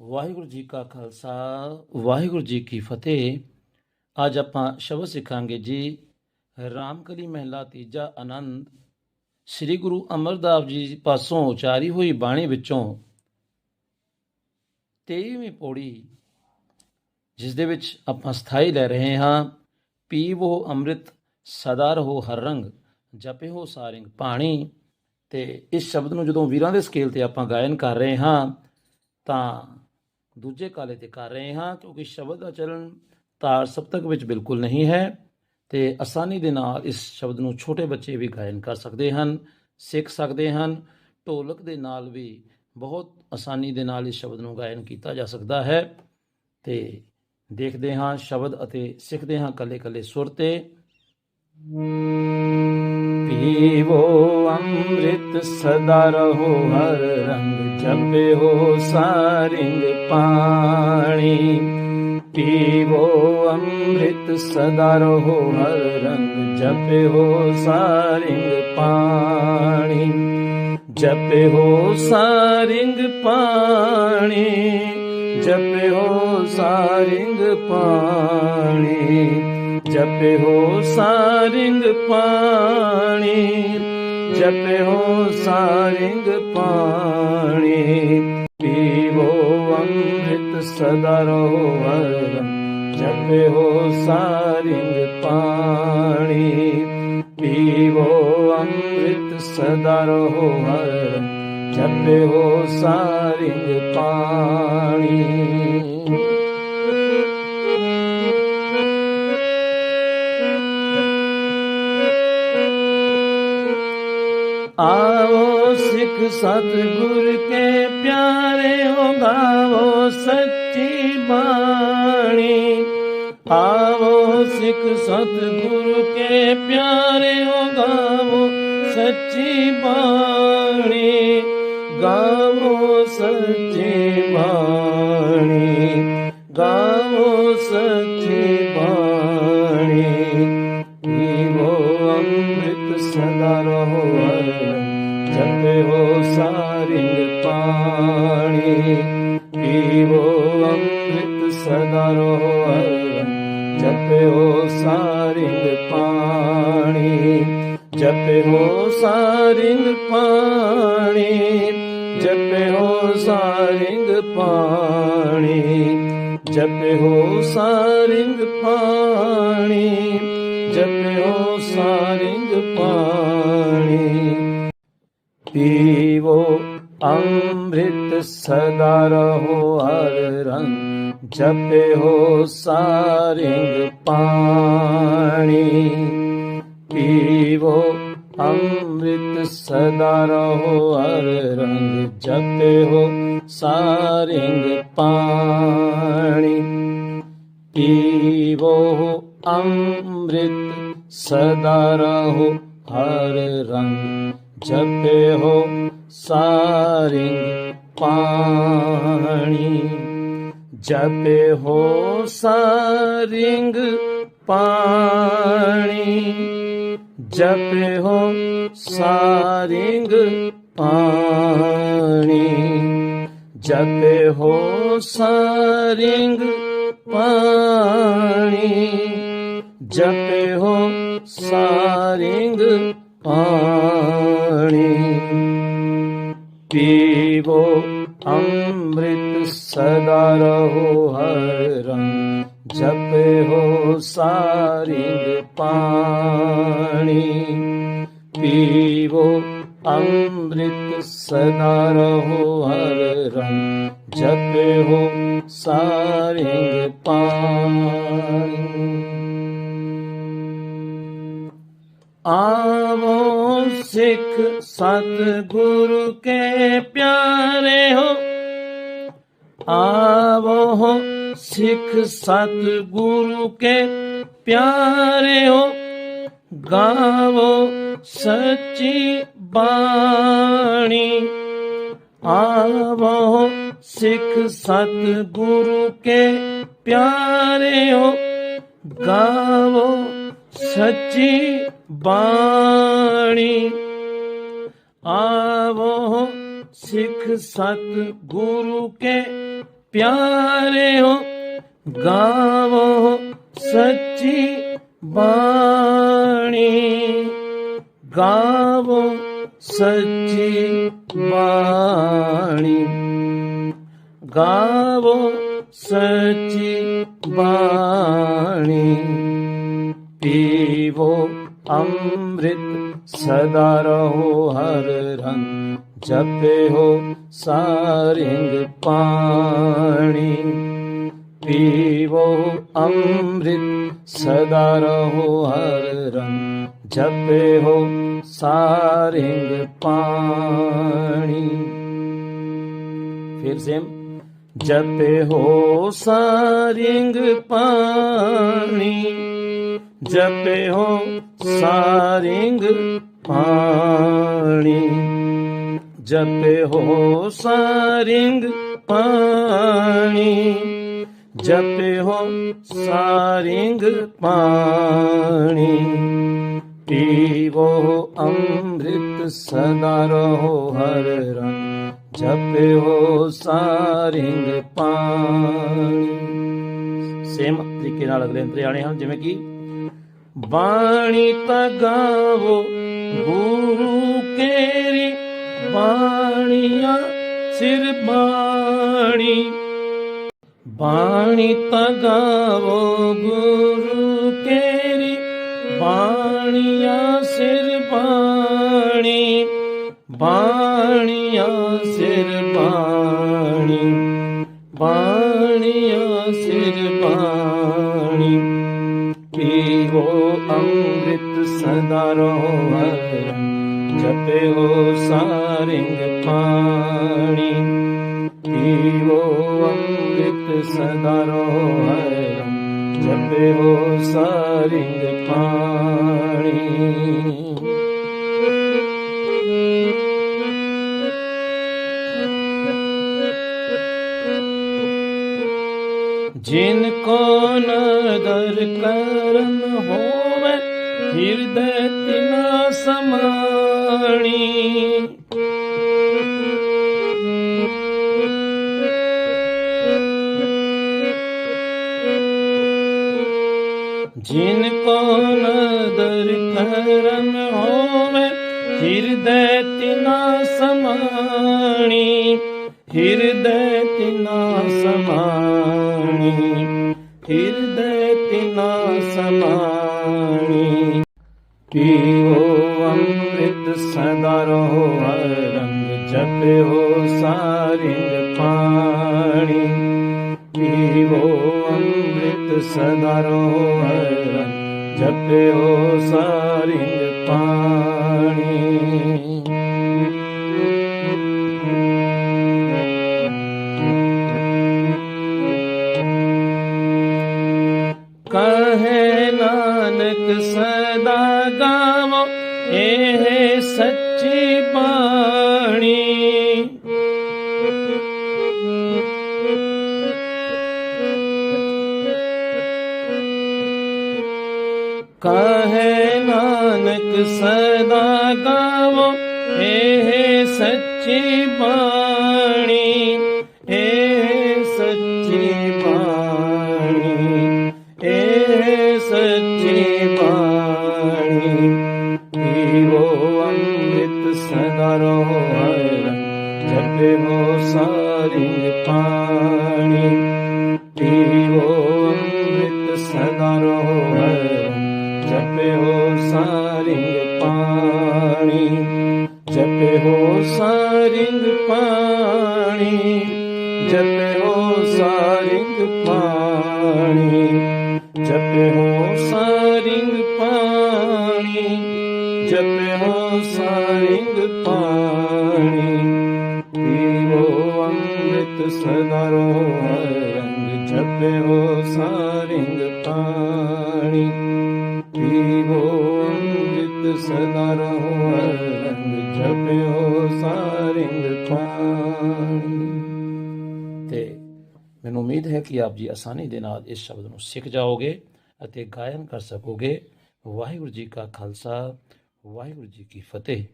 ਵਾਹਿਗੁਰੂ ਜੀ ਕਾ ਖਾਲਸਾ, ਵਾਹਿਗੁਰੂ ਜੀ ਕੀ ਫਤਿਹ। ਅੱਜ ਆਪਾਂ ਸ਼ਬਦ ਸਿੱਖਾਂਗੇ ਜੀ, ਰਾਮਕਲੀ ਮਹਿਲਾ ਤੀਜਾ ਆਨੰਦ। ਸ੍ਰੀ ਗੁਰੂ ਅਮਰਦਾਸ ਜੀ ਪਾਸੋਂ ਉਚਾਰੀ ਹੋਈ ਬਾਣੀ ਵਿੱਚੋਂ 23ਵੀਂ ਪੌੜੀ, ਜਿਸ ਦੇ ਵਿੱਚ ਆਪਾਂ ਸਥਾਈ ਲੈ ਰਹੇ ਹਾਂ, ਪੀਵੋ ਅੰਮ੍ਰਿਤ, ਸਦਾ ਰਹੋ ਹਰ ਰੰਗ ਜਪਿਓ ਸਾਰਿੰਗ ਪਾਣੀ। ਤੇ ਇਸ ਸ਼ਬਦ ਨੂੰ ਜਦੋਂ ਵੀਰਾਂ ਦੇ ਸਕੇਲ ਤੇ ਆਪਾਂ ਗਾਇਨ ਕਰ ਰਹੇ ਹਾਂ, ਤਾਂ ਦੂਜੇ ਕਾਲੇ ਤੇ ਕਰ ਰਹੇ ਹਾਂ, ਕਿਉਂਕਿ ਸ਼ਬਦ ਦਾ ਚਲਨ ਤਾਰ ਸਪਤਕ ਵਿੱਚ ਬਿਲਕੁਲ ਨਹੀਂ ਹੈ ਤੇ ਆਸਾਨੀ ਦੇ ਨਾਲ ਇਸ ਸ਼ਬਦ ਨੂੰ ਛੋਟੇ ਬੱਚੇ ਵੀ ਗਾਇਨ ਕਰ ਸਕਦੇ ਹਨ, ਸਿੱਖ ਸਕਦੇ ਹਨ, ਢੋਲਕ ਦੇ ਨਾਲ ਵੀ ਬਹੁਤ ਆਸਾਨੀ ਦੇ ਨਾਲ ਇਸ ਸ਼ਬਦ ਨੂੰ ਗਾਇਨ ਕੀਤਾ ਜਾ ਸਕਦਾ ਹੈ ਤੇ ਦੇਖਦੇ ਹਾਂ ਸ਼ਬਦ ਅਤੇ ਸਿੱਖਦੇ ਹਾਂ ਕੱਲੇ ਕੱਲੇ ਸੁਰ ਤੇ। ਪੀਵੋ ਅੰਮ੍ਰਿਤ ਸਦਾ ਰਹੋ ਹਰ ਰੰਗ ਜਪਿਓ ਸਾਰਿੰਗ ਪਾਣੀ ਪੀਵੋ ਅੰਮ੍ਰਿਤ ਸਦਾ ਰਹੋ ਹਰ ਰੰਗ ਜਪਿਓ ਸਾਰਿੰਗ ਪਾਣੀ ਜਪਿਓ ਸਾਰਿੰਗ ਪਾਣੀ ਜਪਿਓ ਸਾਰਿੰਗ ਪਾਣੀ ਜਪਿਓ ਸਾਰਿੰਗ ਪਾਣੀ ਜਪਿਓ ਸਾਰਿੰਗ ਪਾਣੀ ਪੀਵੋ ਅੰਮ੍ਰਿਤ ਸਦਾ ਰਹੋ ਹਰ ਜਪਿਓ ਸਾਰਿੰਗ ਪਾਣੀ ਪੀਵੋ ਅੰਮ੍ਰਿਤ ਸਦਾ ਰਹੋ ਹਰ ਜਪਿਓ ਸਾਰਿੰਗ ਪਾਣੀ ਆਵੋ ਸਿੱਖ ਸਤਿਗੁਰ ਕੇ ਪਿਆਰੇ ਹੋ ਗਾਵੋ ਸੱਚੀ ਬਾਣੀ। ਆਵੋ ਸਿੱਖ ਸਤਿਗੁਰ ਕੇ ਪਿਆਰੇ ਹੋ ਗਾਵੋ ਸੱਚੀ ਬਾਣੀ। ਗਾਵੋ ਸੱਚੀ ਬਾਣੀ। ਗਾਵੋ ਸੱਚੀ ਬਾਣੀ। ਪੀਵੋ ਅੰਮ੍ਰਿਤ ਸਦਾ ਰਹੋ। ਹਰ ਜਪਿਓ ਸਾਰਿੰਗ ਪਾਣੀ, ਪੀਵੋ ਅੰਮ੍ਰਿਤ ਸਦਾ ਰਹੋ ਹਰ ਜਪਿਓ ਸਾਰਿੰਗ ਪਾਣੀ, ਜਪਿਓ ਸਾਰਿੰਗ ਪਾਣੀ, ਜਪਿਓ ਸਾਰਿੰਗ ਪਾਣੀ, ਜਪਿਓ ਸਾਰਿੰਗ ਪਾਣੀ, ਜਪਿਓ ਸਾਰਿੰਗ ਪਾਣੀ। ਪੀਵੋ ਅੰਮ੍ਰਿਤ ਸਦਾ ਰਹੋ ਹਰ ਰੰਗ ਜਪਿਓ ਸਾਰਿੰਗ ਪਾਣੀ ਪੀਵੋ ਅੰਮ੍ਰਿਤ ਸਦਾ ਰਹੋ ਹਰ ਰੰਗ ਜਪਿਓ ਸਾਰਿੰਗ ਪਾਣੀ ਪੀਵੋ ਅੰਮ੍ਰਿਤ ਸਦਾ ਰਹੋ ਹਰ ਰੰਗ ਜਪਿਓ ਸਾਰਿੰਗ ਪਾਣੀ ਜਪਿਓ ਸਾਰਿੰਗ ਪਾਣੀ ਜਪਿਓ ਸਾਰਿੰਗ ਪਾਣੀ ਜਪਿਓ ਸਾਰਿੰਗ ਪਾਣੀ ਜਪਿਓ ਸਾਰਿੰਗ ਪਾਣੀ। पीवो अमृत सदा रहो सनारो जप हो सारि पाणी। पीवो अमृत सदा रहो हर जप हो सारि पाणी। आ ਸਿੱਖ ਸਤ ਗੁਰੂ ਕੇ ਪਿਆਰੇ ਹੋ, ਆਵੋ ਸਿੱਖ ਸਤ ਗੁਰੂ ਕੇ ਪਿਆਰੇ ਹੋ, ਗਾਵੋ ਸੱਚੀ ਬਾਣੀ। ਆਵੋ ਸਿੱਖ ਸਤ ਗੁਰੂ ਕੇ ਪਿਆਰੇ ਹੋ, ਗਾਵੋ ਸੱਚੀ ਬਾਣੀ। ਆਵੋ ਸਿੱਖ ਸਤ ਗੁਰੂ ਕੇ ਪਿਆਰੇ ਹੋ, ਗਾਵੋ ਸੱਚੀ ਬਾਣੀ। ਗਾਵੋ ਸੱਚੀ ਬਾਣੀ। ਗਾਵੋ ਸੱਚੀ ਬਾਣੀ। ਅੰਮ੍ਰਿਤ ਸਦਾ ਰਹੋ, ਹਰ ਰੰਗ ਜਪਿਓ, ਸਾਰਿੰਗ ਪਾਣੀ। ਪੀਵੋ ਅੰਮ੍ਰਿਤ ਸਦਾ ਰਹੋ, ਹਰ ਰੰਗ ਜਪਿਓ, ਸਾਰਿੰਗ ਪਾਣੀ। ਫਿਰ ਸੇਮ ਜਪੇ ਹੋ ਸਾਰਿੰਗ ਪਾਣੀ। ਜਪੇ ਹੋ ਸਾਰਿੰਗ ਪਾਣੀ। ਜਪੇ ਹੋ ਸਾਰਿੰਗ ਪਾਣੀ। ਜਪੇ ਹੋ ਸਾਰਿੰਗ ਪਾਣੀ। ਪੀਵੋ ਅੰਮ੍ਰਿਤ ਸਦਾ ਰਹੋ ਹਰ ਰੰਗ। ਜਪਿਓ ਸਾਰਿੰਗ ਪਾਣੀ। ਸੇਮ ਤਰੀਕੇ ਨਾਲ ਅਗਲੇ ਅੰਤਰੇ ਆਣੇ ਹਨ, ਜਿਵੇਂ ਕਿ ਬਾਣੀ ਤਾਂ ਗਾਵੋ, ਗੁਰੂ ਕੇਰੀ ਬਾਣੀਆਂ, ਸਿਰ ਬਾਣੀ। ਬਾਣੀ ਤਾਂ ਗਾਵੋ, ਗੁਰੂ ਕੇਰੀ ਬਾਣੀਆਂ, ਸਿਰ ਬਾਣੀ। ਬਾਣੀਆਂ, ਸਿਰ ਬਾਣੀ। ਬਾਣੀਆਂ, ਸਿਰ ਬਾਣੀ। ਅੰਮ੍ਰਿਤ ਸਦਾ ਰਹੋ ਹਰ ਜਪਿਓ ਸਾਰਿੰਗ ਪਾਣੀ। ਪੀਵੋ ਅੰਮ੍ਰਿਤ ਸਦਾ ਰਹੋ ਜਪੇ ਜਪਿਓ ਸਾਰਿੰਗ ਪਾਣੀ। ਜਿਨ ਕੋ ਨਦਰ ਹਿਰਦੈ ਤਿਨਾ ਸਮਾਣੀ ਜਿਨ ਕੋ ਨਦਰ ਕਰਨ ਹੋਵੇ ਹਿਰਦੈ ਤਿਨਾ ਸਮਾਣੀ ਹਿਰਦੈ ਤਿਨਾ ਸਮਾਣੀ ਹਿਰਦੈ ਤਿਨਾ ਸਮਾਣੀ ਪੀਓ ਅੰਮ੍ਰਿਤ ਸਦਾ ਰਹੋ, ਹਰ ਰੰਗ ਜਪਿਓ ਸਾਰਿੰਗ ਪਾਣੀ। ਪੀਵੋ ਅੰਮ੍ਰਿਤ ਸਦਾ ਰਹੋ, ਹਰ ਰੰਗ ਜਪਿਓ ਸਾਰਿੰਗ ਪਾਣੀ। ਗਾਵੋ ਇਹ ਸੱਚੀ ਬਾਣੀ। ਕਹੇ ਨਾਨਕ ਸਦਾ ਗਾਵੋ ਇਹ ਸੱਚੀ ਬਾਣੀ। ਜਪਿਓ ਸਾਰਿੰਗ ਪਾਣੀ ਜਪਿਓ ਸਾਰਿੰਗ ਪਾਣੀ। ਪੀਵੋ ਅੰਮ੍ਰਿਤ ਸਦਾ ਰਹੋ ਹਰ ਰੰਗ ਜਪਿਓ ਸਾਰਿੰਗ ਪਾਣੀ। ਪੀਵੋ ਅੰਮ੍ਰਿਤ ਸਦਾ ਰਹੋ ਹਰ ਰੰਗ ਜਪਿਓ ਸਾਰਿੰਗ ਉਮੀਦ ਹੈ ਕਿ ਆਪ ਜੀ ਆਸਾਨੀ ਦੇ ਨਾਲ ਇਸ ਸ਼ਬਦ ਨੂੰ ਸਿੱਖ ਜਾਓਗੇ ਅਤੇ ਗਾਇਨ ਕਰ ਸਕੋਗੇ। ਵਾਹਿਗੁਰੂ ਜੀ ਕਾ ਖਾਲਸਾ, ਵਾਹਿਗੁਰੂ ਜੀ ਕੀ ਫਤਿਹ।